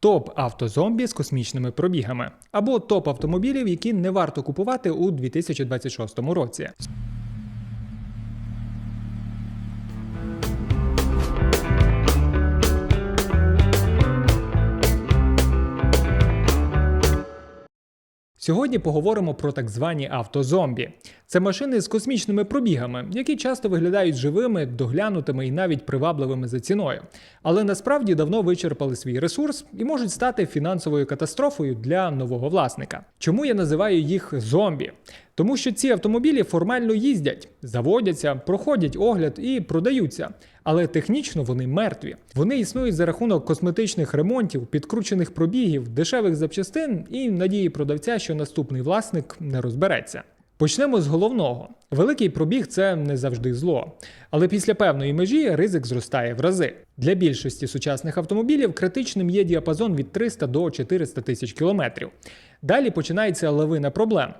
Топ автозомбі з космічними пробігами або топ автомобілів, які не варто купувати у 2026 році. Сьогодні поговоримо про так звані автозомбі. Це машини з космічними пробігами, які часто виглядають живими, доглянутими і навіть привабливими за ціною, але насправді давно вичерпали свій ресурс і можуть стати фінансовою катастрофою для нового власника. Чому я називаю їх зомбі? Тому що ці автомобілі формально їздять, заводяться, проходять огляд і продаються. Але технічно вони мертві. Вони існують за рахунок косметичних ремонтів, підкручених пробігів, дешевих запчастин і надії продавця, що наступний власник не розбереться. Почнемо з головного. Великий пробіг це не завжди зло. Але після певної межі ризик зростає в рази. Для більшості сучасних автомобілів критичним є діапазон від 300 до 400 тисяч кілометрів. Далі починається лавина проблем.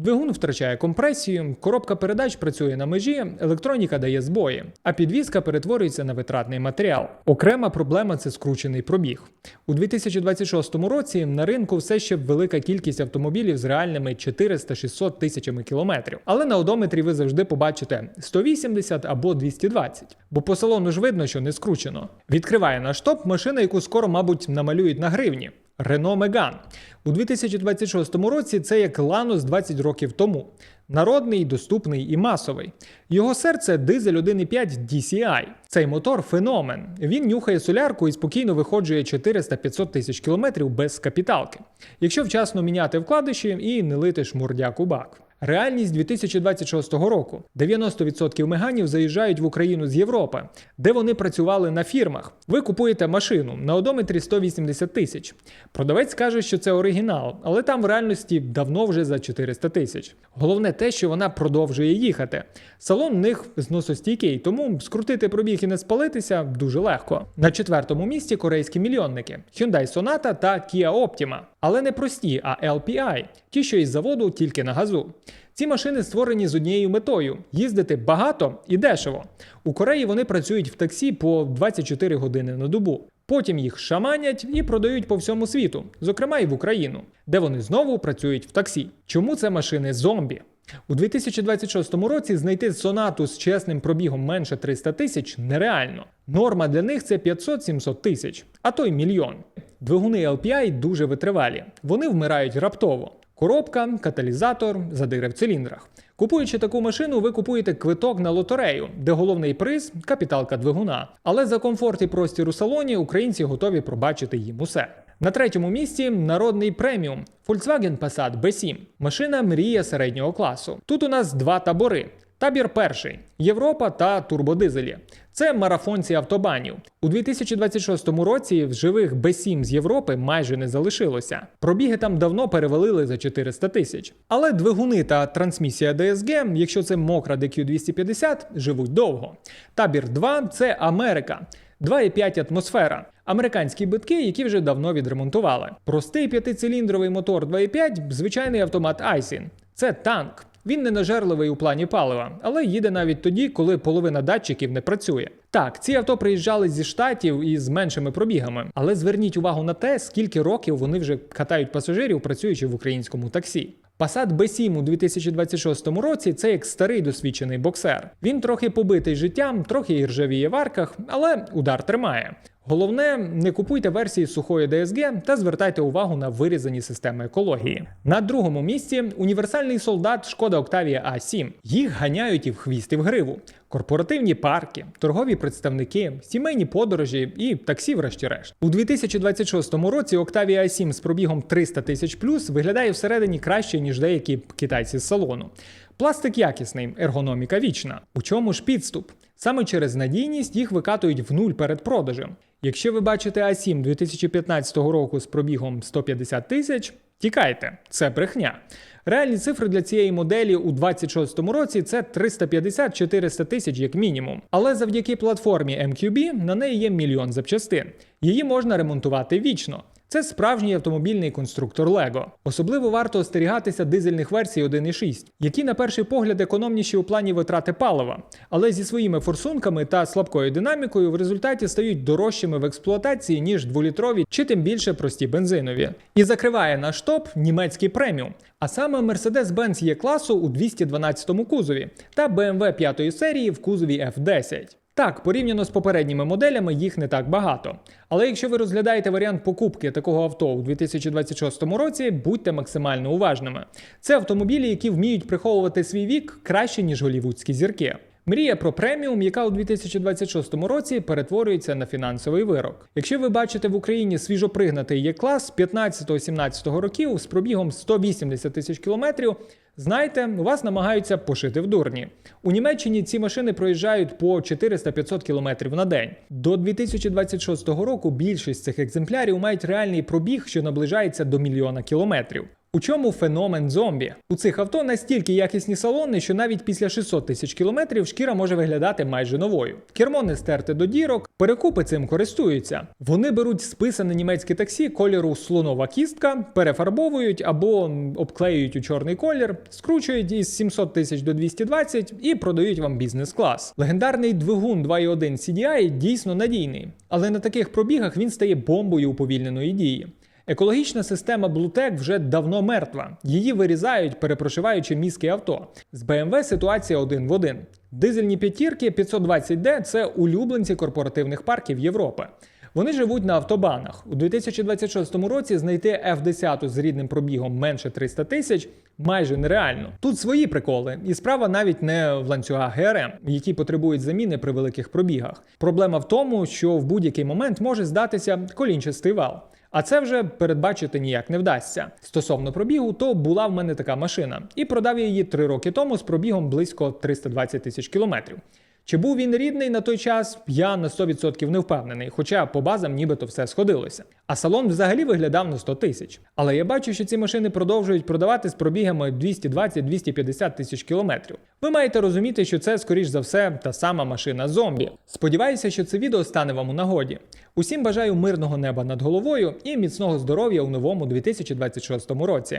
Двигун втрачає компресію, коробка передач працює на межі, електроніка дає збої, а підвізка перетворюється на витратний матеріал. Окрема проблема це скручений пробіг. У 2026 році на ринку все ще велика кількість автомобілів з реальними 400-600 тисячами кілометрів. Але на одометрі ви завжди побачите 180 або 220, бо по салону ж видно, що не скручено. Відкриває наш топ машина, яку скоро, мабуть, намалюють на гривні. Рено Меган. У 2026 році це як Ланос 20 років тому. Народний, доступний і масовий. Його серце дизель 1.5 DCI. Цей мотор феномен. Він нюхає солярку і спокійно виходжує 400-500 тисяч кілометрів без капіталки, якщо вчасно міняти вкладиші і не лити шмурдяк у бак. Реальність 2026 року: 90% меганів заїжджають в Україну з Європи, де вони працювали на фірмах. Ви купуєте машину на одометрі 180 тисяч. Продавець каже, що це оригінал, але там в реальності давно вже за 400 тисяч. Головне те, що вона продовжує їхати. Салон в них зносостійкий, тому скрутити пробіг і не спалитися дуже легко. На четвертому місці корейські мільйонники Hyundai Sonata та Kia Optima. Але не прості, а LPI, ті, що із заводу тільки на газу. Ці машини створені з однією метою їздити багато і дешево. У Кореї вони працюють в таксі по 24 години на добу. Потім їх шаманять і продають по всьому світу, зокрема і в Україну, де вони знову працюють в таксі. Чому це машини зомбі? У 2026 році знайти сонату з чесним пробігом менше 300 тисяч нереально. Норма для них це 500-700 тисяч, а то й мільйон. Двигуни LPI дуже витривалі. Вони вмирають раптово. Коробка, каталізатор, задири в циліндрах. Купуючи таку машину, ви купуєте квиток на лотерею, де головний приз капіталка двигуна. Але за комфорт і простір у салоні українці готові пробачити їм усе. На третьому місці народний преміум Volkswagen Passat B7. Машина мрія середнього класу. Тут у нас два табори. Табір перший Європа та турбодизелі. Це марафонці автобанів. У 2026 році в живих B7 з Європи майже не залишилося. Пробіги там давно перевалили за 400 тисяч. Але двигуни та трансмісія DSG, якщо це мокра DQ250, живуть довго. Табір 2 це Америка. 2,5 атмосфера. Американські битки, які вже давно відремонтували. Простий п'ятициліндровий мотор 2,5, звичайний автомат Айсін. Це танк. Він не нажерливий у плані палива, але їде навіть тоді, коли половина датчиків не працює. Так, ці авто приїжджали зі штатів із меншими пробігами, але зверніть увагу на те, скільки років вони вже катають пасажирів, працюючи в українському таксі. Passat B7 у 2026 році це як старий досвідчений боксер. Він трохи побитий життям, трохи і ржавіє в арках, але удар тримає. Головне, не купуйте версії сухої DSG та звертайте увагу на вирізані системи екології. На другому місці універсальний солдат Шкода Octavia A7. Їх ганяють і в хвіст, і в гриву. Корпоративні парки, торгові представники, сімейні подорожі і таксі, врешті-решт. У 2026 році Octavia A7 з пробігом 300 тисяч плюс виглядає всередині краще, ніж деякі китайці з салону. Пластик якісний, ергономіка вічна. У чому ж підступ? Саме через надійність їх викатують в нуль перед продажем. Якщо ви бачите А7 2015 року з пробігом 150 тисяч, тікайте, це брехня. Реальні цифри для цієї моделі у 2026 році це 350-400 тисяч як мінімум. Але завдяки платформі MQB на неї є мільйон запчастин. Її можна ремонтувати вічно. Це справжній автомобільний конструктор Lego. Особливо варто остерігатися дизельних версій 1.6, які на перший погляд економніші у плані витрати палива, але зі своїми форсунками та слабкою динамікою в результаті стають дорожчими в експлуатації ніж дволітрові чи тим більше прості бензинові. І закриває наш топ німецький преміум. А саме Mercedes-Benz є класу у 212 кузові та BMW 5 серії в кузові F10. Так, порівняно з попередніми моделями їх не так багато. Але якщо ви розглядаєте варіант покупки такого авто у 2026 році, будьте максимально уважними. Це автомобілі, які вміють приховувати свій вік краще, ніж голівудські зірки. Мрія про преміум, яка у 2026 році перетворюється на фінансовий вирок. Якщо ви бачите в Україні свіжопригнатий Є-клас 15-17 років з пробігом 180 тисяч кілометрів, знайте, у вас намагаються пошити в дурні. У Німеччині ці машини проїжджають по 400-500 кілометрів на день. До 2026 року більшість цих екземплярів мають реальний пробіг, що наближається до мільйона кілометрів. У чому феномен зомбі? У цих авто настільки якісні салони, що навіть після 600 тисяч кілометрів шкіра може виглядати майже новою. Кермо не стерте до дірок, перекупи цим користуються. Вони беруть списане німецьке таксі кольору слонова кістка, перефарбовують або обклеюють у чорний колір, скручують із 700 тисяч до 220 і продають вам бізнес-клас. Легендарний двигун 2.1 CDI дійсно надійний, але на таких пробігах він стає бомбою уповільненої дії. Екологічна система Bluetech вже давно мертва. Її вирізають, перепрошиваючи мізки авто. З BMW ситуація один в один. Дизельні п'ятірки 520D – це улюбленці корпоративних парків Європи. Вони живуть на автобанах. У 2026 році знайти F10 з рідним пробігом менше 300 тисяч майже нереально. Тут свої приколи, і справа навіть не в ланцюгах ГРМ, які потребують заміни при великих пробігах. Проблема в тому, що в будь-який момент може здатися колінчастий вал. А це вже передбачити ніяк не вдасться. Стосовно пробігу, то була в мене така машина, і продав я її три роки тому з пробігом близько 320 тисяч кілометрів. Чи був він рідний на той час, я на 100% не впевнений, хоча по базам нібито все сходилося. А салон взагалі виглядав на 100 тисяч. Але я бачу, що ці машини продовжують продавати з пробігами 220-250 тисяч кілометрів. Ви маєте розуміти, що це, скоріш за все, та сама машина зомбі. Сподіваюся, що це відео стане вам у нагоді. Усім бажаю мирного неба над головою і міцного здоров'я у новому 2026 році.